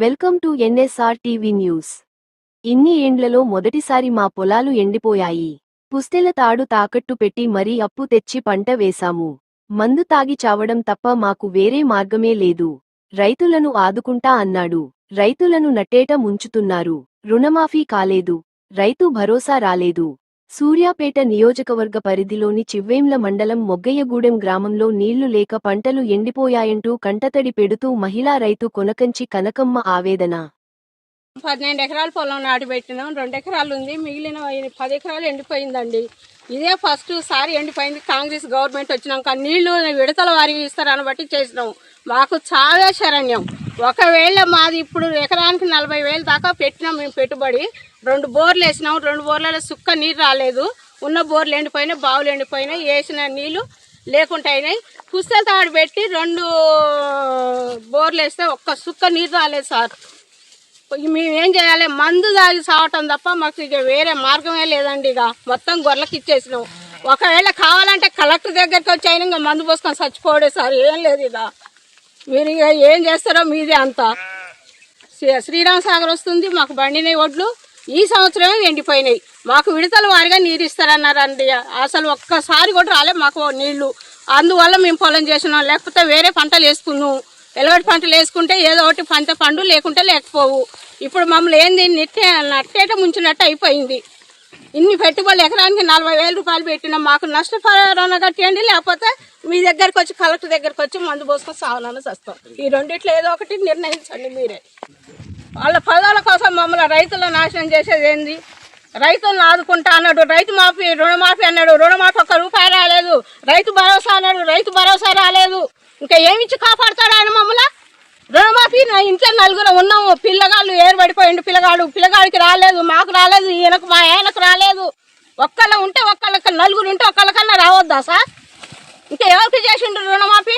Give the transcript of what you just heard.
Welcome to NSR TV news. ఇన్ని ఏండ్లలో మొదటిసారి మా పొలాలు ఎండిపోయాయి. పుస్తెల తాడు తాకట్టు పెట్టి మరీ అప్పు తెచ్చి పంట వేశాము. మందు తాగి చావడం తప్ప మాకు వేరే మార్గమే లేదు. రైతులను ఆదుకుంటా అన్నాడు. రైతులను నట్టేట ముంచుతున్నారు. రుణమాఫీ కాలేదు. రైతు భరోసా రాలేదు. సూర్యాపేట నియోజకవర్గ పరిధిలోని చివ్వేంల మండలం మొగ్గయ్యగూడెం గ్రామంలో నీళ్ళు లేక పంటలు ఎండిపోయాయంటూ కంటతడి పెడుతూ మహిళా రైతు కొనకంచి కనకమ్మ ఆవేదన. పన్నెండు ఎకరాల పొలం నాటి పెట్టినాం రెండు ఎకరాలు ఉంది మిగిలిన పది ఎకరాలు ఎండిపోయిందండి. ఇదే ఫస్ట్ సారి ఎండిపోయింది కాంగ్రెస్ గవర్నమెంట్ వచ్చినాక నీళ్ళు విడతల వారికి ఇస్తారని బట్టి చేసినాం. మాకు చాలా శరణ్యం. ఒకవేళ మాది ఇప్పుడు ఎకరానికి నలభై వేలు దాకా పెట్టినాం మేము పెట్టుబడి రెండు బోర్లు వేసినాం రెండు బోర్లలో సుక్క నీరు రాలేదు. ఉన్న బోర్లు ఎండిపోయినాయి బావులు ఎండిపోయినాయి వేసిన నీళ్ళు లేకుండా అయినాయి. పుస్తల తాడు పెట్టి రెండు బోర్లు వేస్తే ఒక్క సుక్క నీరు రాలేదు సార్. మేమేం మేము ఏం చేయాలి? మందు తాగి సావటం తప్ప మాకు ఇక వేరే మార్గమే లేదండి ఇక. మొత్తం గొర్రెలకు ఇచ్చేసినాం. ఒకవేళ కావాలంటే కలెక్టర్ దగ్గరికి వచ్చి అయినా ఇంకా మందు పోసుకొని చచ్చిపోడే సార్. ఏం లేదు ఇదా మీరు ఇక ఏం చేస్తారో మీదే అంతా. శ్రీ- శ్రీరామ్ సాగర్ వస్తుంది మాకు బండినాయి ఒడ్లు. ఈ సంవత్సరమే ఎండిపోయినాయి. మాకు విడతల వారిగా నీరు ఇస్తారన్నారండి. అసలు ఒక్కసారి కూడా రాలే మాకు నీళ్ళు. అందువల్ల మేము పొలం చేసినాం. లేకపోతే వేరే పంటలు వేసుకున్నాం. ఎలవాటి పంటలు వేసుకుంటే ఏదో ఒకటి పంట పండు లేకుంటే లేకపోవు. ఇప్పుడు మమ్మల్ని ఏంది నెట్టే నట్టేట ముంచినట్టు అయిపోయింది. ఇన్ని పెట్టుబడులు ఎకరానికి నలభై వేల రూపాయలు పెట్టినాం. మాకు నష్టపరణ కట్టేయండి లేకపోతే మీ దగ్గరకు వచ్చి కలెక్టర్ దగ్గరకు వచ్చి మందు పోసుకొని సావనాన్ని వస్తాం. ఈ రెండిట్లో ఏదో ఒకటి నిర్ణయించండి మీరే. వాళ్ళ పదాల కోసం మమ్మల్ని రైతుల నాశనం చేసేది ఏంది? రైతులను ఆదుకుంటా అన్నాడు రైతు మాఫీ రుణమాఫీ అన్నాడు రుణమాఫీ ఒక్క రూపాయి రాలేదు. రైతు భరోసా అన్నాడు రైతు భరోసా రాలేదు. ఇంకా ఏమిచ్చి కాపాడతాడు ఆయన మమ్మల్ని? రుణమాఫీ నా ఇంట్లో నలుగురు ఉన్నాము. పిల్లగాళ్ళు ఏర్పడిపోయిండు పిల్లగాడు పిల్లగాడికి రాలేదు మాకు రాలేదు ఈయనకు మా ఆయనకు రాలేదు. ఒక్కళ్ళ ఉంటే ఒక్కళ్ళకి నలుగురు ఉంటే ఒక్కళ్ళకన్నా రావద్దా సార్? ఎవరికి చేసిండ్రు రుణమాఫీ